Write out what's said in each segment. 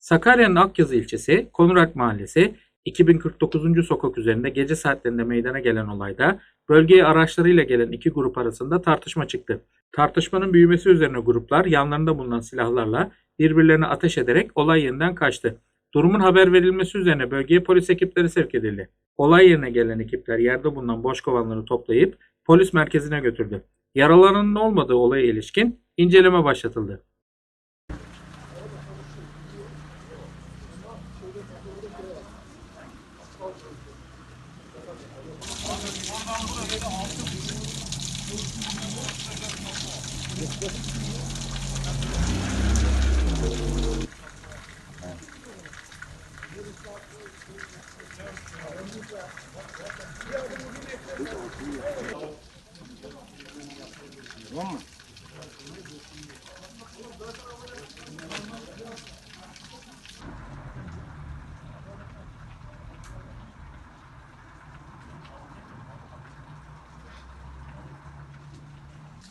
Sakarya'nın Akyazı ilçesi, Konurak Mahallesi, 2049. sokak üzerinde gece saatlerinde meydana gelen olayda bölgeye araçlarıyla gelen iki grup arasında tartışma çıktı. Tartışmanın büyümesi üzerine gruplar yanlarında bulunan silahlarla birbirlerine ateş ederek olay yerinden kaçtı. Durumun haber verilmesi üzerine bölgeye polis ekipleri sevk edildi. Olay yerine gelen ekipler yerde bulunan boş kovanları toplayıp polis merkezine götürdü. Yaralananın olmadığı olaya ilişkin inceleme başlatıldı. Tamam mı?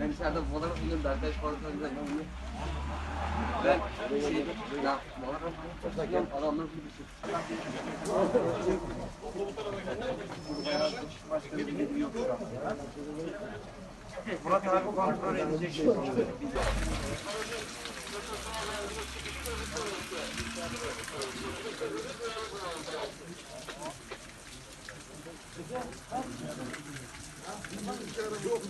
Ben dışarıda fotoğraf çekiyorum da arkadaş fotoğraf çekiyorum. Ben şey, ya fotoğraf adamlar gibi Murat abi kontrol edecek. Yok,